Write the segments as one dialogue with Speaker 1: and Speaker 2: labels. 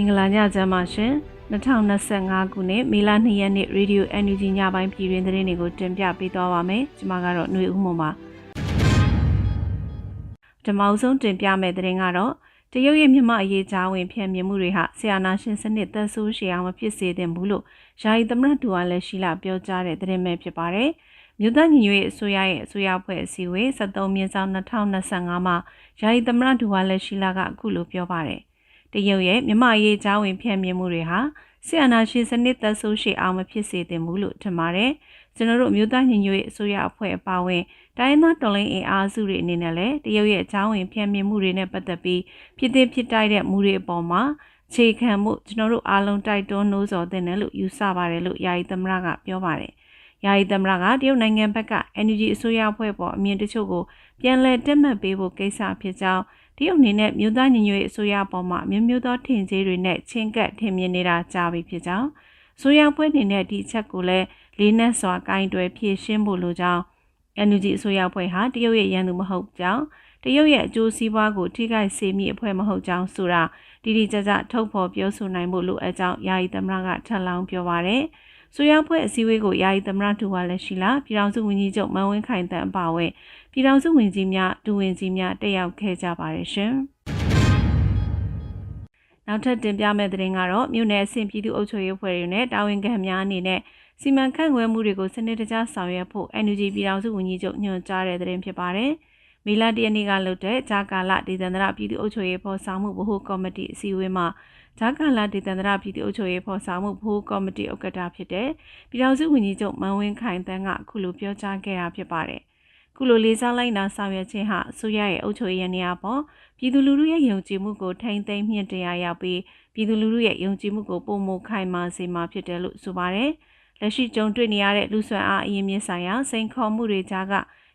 Speaker 1: င်္ဂလာညချမ်းပါရှင်2025ခုနှစ်မေလ2ရက်နေ့ Radio NUG ညပိုင်းပြည်တွင်သတင်းတွေကိုတင်ပြပေးသွားပါမယ်ကျွန်မကတော့ຫນွေဦးမွန်ပါပထမဆုံးတင်ပြမယ့်သတင်းကတော့တရုတ်ရဲ့မြမအရေးကြားဝင်ဖြန့်မြင်မှုတွေဟာဆီယနာရှင်စနစ်သက်ဆိုးရှည်အောင်မဖြစ်စေသင့်ဘူးလို့ယာယီသမရတူအားလည်းရှိလာပြောကြားတဲ့သတင်းပဲဖြစ်ပါတယ်မြို့သားညီညွတ်ရေးအစိုးရရဲ့အစိုးရဖွဲ့အစည်းအဝေး73မြင်းဆောင်2025မှာယာယီသမရတူအားလည်းရှိလာကအခုလိုပြောပါတယ် တရုတ်ရဲ့မြမရေးချောင်းဝင်ဖြန့်မြင်မှုတွေဟာဆီယနာရှင်စနစ်သက်ဆိုးရှည်အောင်မဖြစ်စေသင့်ဘူးလို့ထင်ပါတယ်။ကျွန်တော်တို့မြို့သားညီညွတ်ရေးအစိုးရအဖွဲ့အပါအဝင်တိုင်းသားတော်လိုင်းအင်အားစုတွေအနေနဲ့လည်းတရုတ်ရဲ့ချောင်းဝင်ဖြန့်မြင်မှုတွေနဲ့ပတ်သက်ပြီးဖြစ်သေးဖြစ်တိုက်တဲ့မှုတွေအပေါ်မှာခြေခံမှုကျွန်တော်တို့အားလုံးတိုက်တွန်းနှိုးဆော်တဲ့လို့ယူဆပါတယ်လို့ယာယီသမရကပြောပါတယ်။ယာယီသမရကတရုတ်နိုင်ငံဘက်က NUG အစိုးရအဖွဲ့ပေါ်အမြင်တချို့ကိုပြန်လည်တက်မှတ်ပေးဖို့ကိစ္စဖြစ်ကြောင်း တရုတ်အနေနဲ့မြို့သားညီညွတ်ရေးအစိုးရပေါ်မှာမျိုးမျိုးသောထင်ကြီးတွေနဲ့ချင်းကပ်ထင်မြင်နေတာကြားပြီဖြစ်ကြောင်းဆိုရဖွဲ့အနေနဲ့ဒီချက်ကိုလည်းလေးနက်စွာကင်တွယ်ဖြည့်ရှင်းဖို့လိုကြောင်း NUG အစိုးရဖွဲ့ဟာတရုတ်ရဲ့ရန်သူမဟုတ်ကြောင်းတရုတ်ရဲ့အကျိုးစီးပွားကိုထိခိုက်စေမည့်အဖွဲ့မဟုတ်ကြောင်းဆိုတာတိတိကျကျထုတ်ဖော်ပြောဆိုနိုင်ဖို့လိုအပ်ကြောင်းယာယီသမရကထပ်လောင်းပြောပါရယ် ဆိုရဖွဲ့အစည်းအဝေးကိုယာယီသမရထူဝါလက်ရှိလာပြည်ထောင်စုဝန်ကြီးချုပ်မန်ဝင်းခိုင်တန်အပါအဝင်ပြည်ထောင်စုဝန်ကြီးများဒူဝင်ကြီးများတက်ရောက်ခဲ့ကြပါတယ်ရှင်။နောက်ထပ်တင်ပြမယ့်သတင်းကတော့မြို့နယ်အဆင့်ပြည်သူ့အုပ်ချုပ်ရေးဖွဲ့တွေနဲ့တာဝန်ခံများအနေနဲ့စီမံခန့်ခွဲမှုတွေကိုစနစ်တကျဆောင်ရွက်ဖို့ NUG ပြည်ထောင်စုဝန်ကြီးချုပ်ညွှန်ကြားတဲ့သတင်းဖြစ်ပါတယ်။ မေလတရနေ့ကလုပ်တဲ့ဂျာကာလဒေသန္တရပြည်သူ့အုပ်ချုပ်ရေးဖော်ဆောင်မှုဗဟိုကော်မတီအစည်းအဝေးမှာဂျာကာလာဒေသန္တရပြည်သူ့အုပ်ချုပ်ရေးဖော်ဆောင်မှုဗဟိုကော်မတီဥက္ကဋ္ဌဖြစ်တဲ့ပြည်ထောင်စုဝန်ကြီးချုပ်မန်ဝင်းခိုင်တန်းကအခုလိုပြောကြားခဲ့တာဖြစ်ပါတယ်။ခုလိုလေးစားလိုက်နာဆောင်ရွက်ခြင်းဟာအစိုးရရဲ့အုပ်ချုပ်ရေးနေရာပေါ်ပြည်သူလူထုရဲ့ယုံကြည်မှုကိုထိန်းသိမ်းမြင့်တင်ရရောက်ပြီးပြည်သူလူထုရဲ့ယုံကြည်မှုကိုပုံမခိုင်မာစေမှာဖြစ်တယ်လို့ဆိုပါတယ်။လက်ရှိကြုံတွေ့နေရတဲ့လူဆွမ်းအားအရင်မြင့်ဆိုင်ရာစိန်ခေါ်မှုတွေကြားက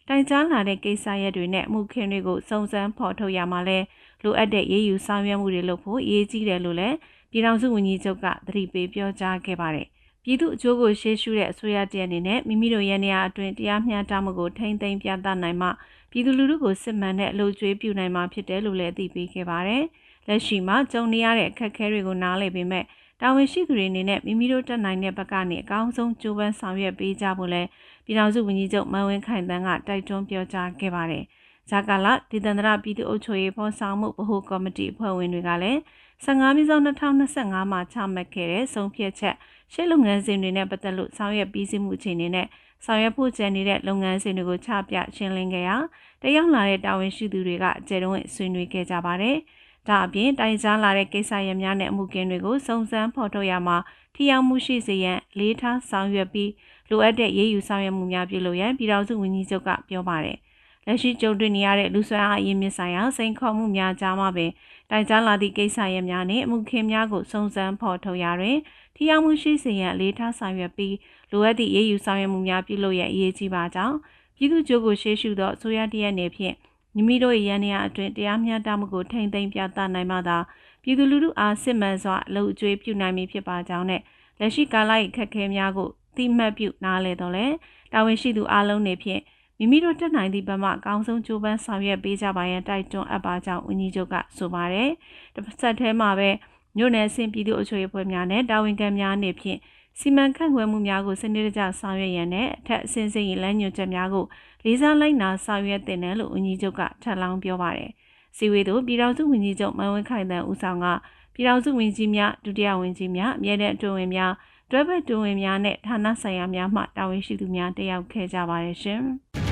Speaker 1: တိုင်ကြားလာတဲ့ကိစ္စရပ်တွေနဲ့မှုခင်းတွေကိုစုံစမ်းဖော်ထုတ်ရမှာလဲလိုအပ်တဲ့ရေးယူဆောင်ရွက်မှုတွေလုပ်ဖို့အရေးကြီးတယ်လို့လည်းပြည်ထောင်စုဝန်ကြီးချုပ်ကသတိပေးပြောကြားခဲ့ပါတယ်။ပြည်သူအကျိုးကိုရှေ့ရှုတဲ့အစိုးရတရက်အနေနဲ့မိမိတို့ရဲ့နေရာအတွင်းတရားမျှတမှုကိုထိန်းသိမ်းပြသနိုင်မှပြည်သူလူထုကိုစစ်မှန်တဲ့အလို့ကျွေးပြုနိုင်မှာဖြစ်တယ်လို့လည်းအသိပေးခဲ့ပါတယ်။လက်ရှိမှာကြုံနေရတဲ့အခက်အခဲတွေကိုနားလည်ပေမဲ့ တာဝန်ရှိသူတွေအနေနဲ့မိမိတို့တက်နိုင်တဲ့ဘက်ကနေအကောင်းဆုံးကြိုးပမ်းဆောင်ရွက်ပေးကြဖို့လဲပြည်ထောင်စုဝန်ကြီးချုပ်မန်ဝင်းခိုင်တန်းကတိုက်တွန်းပြောကြားခဲ့ပါတယ်။ဇာကာလဒေသန္တရပြည်သူ့အုပ်ချုပ်ရေးဖော်ဆောင်မှုဗဟိုကော်မတီအဖွဲ့ဝင်တွေကလည်း15မိနစ်2025မှာချမှတ်ခဲ့တဲ့ဆုံးဖြတ်ချက်ရှေ့လုပ်ငန်းစဉ်တွေနဲ့ပတ်သက်လို့ဆောင်ရွက်ပြီးစီးမှုအခြေအနေနဲ့ဆောင်ရွက်ဖို့ကြံနေတဲ့လုပ်ငန်းစဉ်တွေကိုချပြရှင်းလင်းခဲ့ရာတရောက်လာတဲ့တာဝန်ရှိသူတွေကအကျယ်တုံးဆွေးနွေးခဲ့ကြပါတယ်။ ဒါအပြင်တိုင်ကြားလာတဲ့ကိစ္စရပ်များနဲ့အမှုကင်းတွေကိုစုံစမ်းဖော်ထုတ်ရမှာထိရောက်မှုရှိစေရန်လေးထားဆောင်ရွက်ပြီးလိုအပ်တဲ့ရေးယူဆောင်ရွက်မှုများပြုလုပ်ရန်ပြည်ထောင်စုဝန်ကြီးချုပ်ကပြောပါတယ်။လက်ရှိကြုံတွေ့နေရတဲ့လူဆွမ်းအားအရင်မြင့်ဆိုင်ရာစိန်ခေါ်မှုများကြားမှာပင်တိုင်ကြားလာသည့်ကိစ္စရပ်များနှင့်အမှုခင်းများကိုစုံစမ်းဖော်ထုတ်ရာတွင်ထိရောက်မှုရှိစေရန်အလေးထားဆောင်ရွက်ပြီးလိုအပ်သည့်ရေးယူဆောင်ရွက်မှုများပြုလုပ်ရန်အရေးကြီးပါကြောင်းပြည်သူ့ကြိုးကိုရှေ့ရှုသောအစိုးရတရက်နေဖြင့် မိမိတို့ရဲ့ရန်နေရာအတွင်းတရားမျှတမှုကိုထိန်းသိမ်းပြသနိုင်မှသာပြည်သူလူထုအားစစ်မှန်စွာအလုပ်အကျွေးပြုနိုင်မည်ဖြစ်ပါကြောင်းနဲ့လက်ရှိကာလ၏ခက်ခဲများကိုသိမှတ်ပြုနားလည်တော့လဲတာဝန်ရှိသူအားလုံးနေဖြင့်မိမိတို့တက်နိုင်သည့်ဘက်မှအကောင်းဆုံးကြိုးပမ်းဆောင်ရွက်ပေးကြပါရန်တိုက်တွန်းအပ်ပါကြောင်းဝန်ကြီးချုပ်ကဆိုပါတယ်။တစ်ဆက်တည်းမှာပဲမြို့နယ်ဆင်ပြည်သူ့အချို့အဖွဲ့များနဲ့တာဝန်ခံများအနေဖြင့် စီမံခန့်ခွဲမှုများကိုစနစ်တကျဆောင်ရွက်ရန်နဲ့အထက်အဆင့်ဆင့်ရလမ်းညွှန်ချက်များကိုလေးစားလိုက်နာဆောင်ရွက်တင်တယ်လို့ဝန်ကြီးချုပ်ကထပ်လောင်းပြောပါတယ်။စီဝေးတို့ပြည်ထောင်စုဝန်ကြီးချုပ်မန်ဝင်းခိုင်တန်ဦးဆောင်ကပြည်ထောင်စုဝန်ကြီးများဒုတိယဝန်ကြီးများအမြဲတမ်းအတွင်းဝင်များတွဲဘက်တွင်ဝင်များနဲ့ဌာနဆိုင်ရာများမှတာဝန်ရှိသူများတက်ရောက်ခဲ့ကြပါတယ်ရှင်။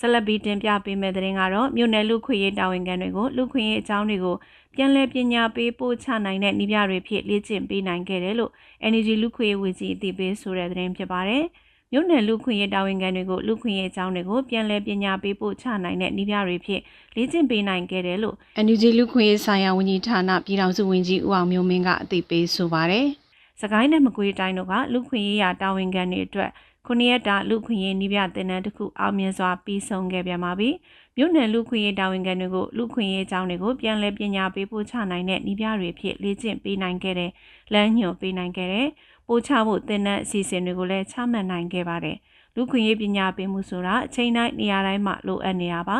Speaker 1: ဆက်လက်ပြီးတင်ပြပေးမယ့်သတင်းကတော့မြို့နယ်လူခွေရေးတာဝန်ခံတွေကိုလူခွေရေးအကြောင်းတွေကိုပြန်လည်ပညာပေးပို့ချနိုင်တဲ့နည်းပြတွေဖြစ်လေ့ကျင့်ပေးနိုင်ခဲ့တယ်လို့ Energy လူခွေရေးဝန်ကြီးအသိပေးဆိုတဲ့သတင်းဖြစ်ပါတယ်။မြို့နယ်လူခွေရေးတာဝန်ခံတွေကိုလူခွေရေးအကြောင်းတွေကိုပြန်လည်ပညာပေးပို့ချနိုင်တဲ့နည်းပြတွေဖြစ်လေ့ကျင့်ပေးနိုင်ခဲ့တယ်လို့ Energy လူခွေရေးဆိုင်ရာဝန်ကြီးဌာနပြည်ထောင်စုဝန်ကြီးဦးအောင်မျိုးမင်းကအသိပေးဆိုပါတယ်။စကိုင်းနဲ့မကွေးတိုင်းတို့ကလူခွေရေးရာတာဝန်ခံတွေအတွက် ခုနှစ်ရက်တာလူခွင့်ရေးနှိပြတင်နန်းတစ်ခုအောင်မြင်စွာပြီးဆုံးခဲ့ပြန်ပါပြီ။မြို့နယ်လူခွင့်ရေးတာဝန်ခံတွေကိုလူခွင့်ရေးအကြောင်းတွေကိုပြန်လည်ပညာပေးပို့ချနိုင်တဲ့နှိပြတွေဖြစ်လေ့ကျင့်ပေးနိုင်ခဲ့တဲ့လမ်းညွှန်ပေးနိုင်ခဲ့တဲ့ပို့ချဖို့တင်နန်းအစီအစဉ်တွေကိုလည်းချမှတ်နိုင်ခဲ့ပါတယ်။လူခွင့်ရေးပညာပေးမှုဆိုတာအချိန်တိုင်းနေရာတိုင်းမှာလိုအပ်နေတာပါ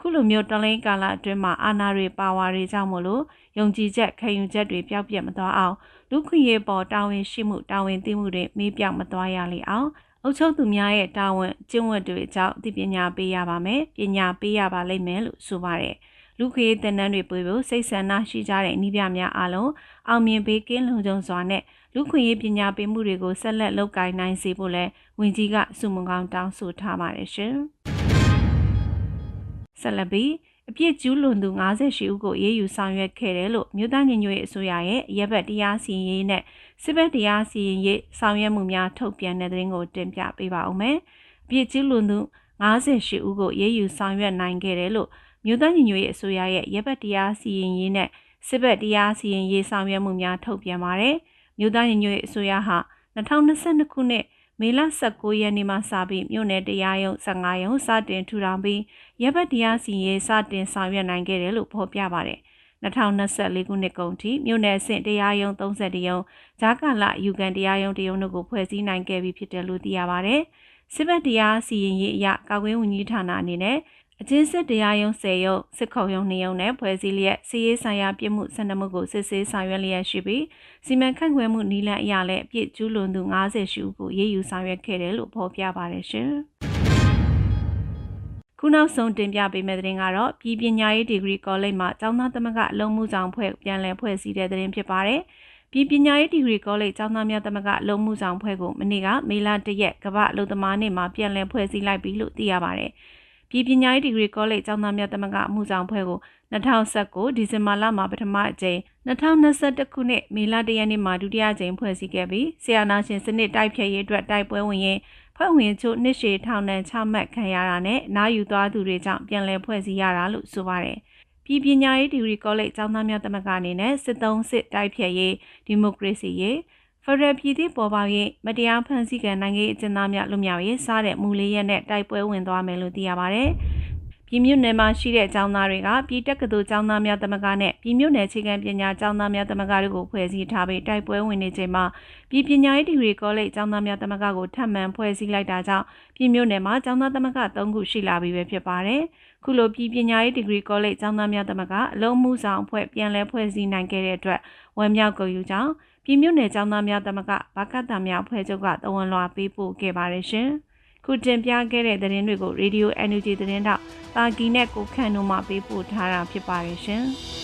Speaker 1: ခုလိုမျိုးတော်လိုင်းကာလအတွင်းမှာအာဏာတွေပါဝါတွေကြောင့်မို့လို့ယုံကြည်ချက်ခံယူချက်တွေပျောက်ပြတ်မသွားအောင်လူခွင့်ရေးပေါ်တာဝန်ရှိမှုတာဝန်သိမှုတွေမေးပြောက်မသွားရလေအောင် အုပ်ချုပ်သူများရဲ့တာဝန်ကျင့်ဝတ်တွေအကြောင်းသိပညာပေးရပါမယ်ပညာပေးရပါလိမ့်မယ်လို့ဆိုပါတယ်လူခွေးတင်နန်းတွေပွေဖို့စိတ်ဆန္ဒရှိကြတဲ့ဤပြများအားလုံးအောင်မြင်ပေးကင်းလုံခြုံစွာနဲ့လူခွေရေးပညာပေးမှုတွေကိုဆက်လက်လုပ်ကိုင်နိုင်စေဖို့လဲဝင်ကြီးကစုမုံကောင်းတောင်းဆိုထားပါတယ်ရှင်ဆက်လက်ပြီး အပြစ်ကျူးလွန်သူ58ဦးကိုအေးအေးယူဆောင်ရွက်ခဲ့တယ်လို့မြို့သားညီညွတ်ရေးအစိုးရရဲ့ရပ်ဘက်တရားစီရင်ရေးနဲ့စစ်ဘက်တရားစီရင်ရေးဆောင်ရွက်မှုများထုတ်ပြန်တဲ့သတင်းကိုတင်ပြပေးပါဦးမယ်။အပြစ်ကျူးလွန်သူ58ဦးကိုအေးအေးယူဆောင်ရွက်နိုင်ခဲ့တယ်လို့မြို့သားညီညွတ်ရေးအစိုးရရဲ့ရပ်ဘက်တရားစီရင်ရေးနဲ့စစ်ဘက်တရားစီရင်ရေးဆောင်ရွက်မှုများထုတ်ပြန်ပါတယ်။မြို့သားညီညွတ်ရေးအစိုးရဟာ2022ခုနှစ် မေလ19ရက်နေ့မှစပြီးမြို့နယ်တရားရုံး15ရုံးစတင်ထူထောင်ပြီးရပ်ဘက်တရားစီရင်စတင်ဆောင်ရွက်နိုင်ခဲ့တယ်လို့ဖော်ပြပါတယ်။2024ခုနှစ်ကုန်ထိမြို့နယ်အဆင့်တရားရုံး30ရုံးဂျာကာလယူကန်တရားရုံးတရုံးတို့ကိုဖွဲ့စည်းနိုင်ခဲ့ပြီဖြစ်တယ်လို့သိရပါတယ်။စစ်ဘက်တရားစီရင်ရေးအရကာကွယ်ဝန်ကြီးဌာနအနေနဲ့ အချင်းစစ်တရားရုံး10ရုံးစစ်ခုံရုံး2ရုံးနဲ့ဖွဲ့စည်းလျက်စီရေးဆိုင်ရာပြစ်မှုစံနမှုကိုစစ်ဆေးဆောင်ရွက်လျက်ရှိပြီးစီမံခန့်ခွဲမှုနည်းလမ်းအရလည်းအပြစ်ကျူးလွန်သူ90ရှိဦးကိုရေးယူဆောင်ရွက်ခဲ့တယ်လို့ဖော်ပြပါတယ်ရှင်။ခုနောက်ဆုံးတင်ပြပေးမယ့်သတင်းကတော့ပြည်ပညာရေးဒီဂရီကောလိပ်မှာကျောင်းသားသမဂ္ဂအလုံးမှုဆောင်ဖွဲ့ပြန်လည်ဖွဲ့စည်းတဲ့သတင်းဖြစ်ပါတယ်။ပြည်ပညာရေးဒီဂရီကောလိပ်ကျောင်းသားများသမဂ္ဂလုံးမှုဆောင်ဖွဲ့ကိုမနေ့ကမေလ၁ရက်ကမ္ဘာအလုံသမားနေ့မှာပြန်လည်ဖွဲ့စည်းလိုက်ပြီလို့သိရပါတယ်။ ပြည်ပညာရေးဒီဂရီကောလိပ်ကျောင်းသားများသမဂ္ဂအမှုဆောင်ဖွဲ့ကို2019ဒီဇင်ဘာလမှာပထမအကြိမ်2021ခုနှစ်မေလ၁ရက်နေ့မှာဒုတိယအကြိမ်ဖွဲ့စည်းခဲ့ပြီးဆီယနာရှင်စနစ်တိုက်ဖျက်ရေးအတွက်တိုက်ပွဲဝင်ရင်ဖွဲ့ဝင်ချို့နှစ်ရှည်ထောင်ဒဏ်ချမှတ်ခံရတာနဲ့နားယူသွားသူတွေကြောင့်ပြန်လည်ဖွဲ့စည်းရတာလို့ဆိုပါတယ်။ပြည်ပညာရေးဒီဂရီကောလိပ်ကျောင်းသားများသမဂ္ဂအနေနဲ့စစ်သုံးစစ်တိုက်ဖျက်ရေးဒီမိုကရေစီရေး ဖရယ်ပြည်သည့်ပေါ်ပေါက်ရေးမတရားဖန်ဆီးခံနိုင်ငံအကျဉ်းသားများလွတ်မြောက်ရေးစားတဲ့မူလေးရက်နဲ့တိုက်ပွဲဝင်သွားမယ်လို့သိရပါဗျ။ပြည်မြို့နယ်မှာရှိတဲ့အကြောင်းသားတွေကပြည်တက္ကသိုလ်ကျောင်းသားများသမဂ္ဂနဲ့ပြည်မြို့နယ်အခြေခံပညာကျောင်းသားများသမဂ္ဂတို့ကိုဖွဲ့စည်းထားပြီးတိုက်ပွဲဝင်နေချိန်မှာပြည်ပညာရေးဒီဂရီကောလိပ်ကျောင်းသားများသမဂ္ဂကိုထပ်မံဖွဲ့စည်းလိုက်တာကြောင့်ပြည်မြို့နယ်မှာကျောင်းသားသမဂ္ဂ၃ခုရှိလာပြီပဲဖြစ်ပါတယ်။ခုလိုပြည်ပညာရေးဒီဂရီကောလိပ်ကျောင်းသားများသမဂ္ဂအလုံးမှုဆောင်အဖွဲ့ပြန်လည်ဖွဲ့စည်းနိုင်ခဲ့တဲ့အတွက်ဝမ်းမြောက်ကုန်ယူကြောင်း ပြည်မြို့နယ်ကျောင်းသားများသမဂ္ဂဘာကတ်တာများအဖွဲ့ချုပ်ကတဝန်လွှာပေးပို့ခဲ့ပါတယ်ရှင်။ခုတင်ပြခဲ့တဲ့သတင်းတွေကို Radio NUG သတင်းတော့တာကီနဲ့ကိုခန့်တို့မှပေးပို့ထားတာဖြစ်ပါတယ်ရှင်။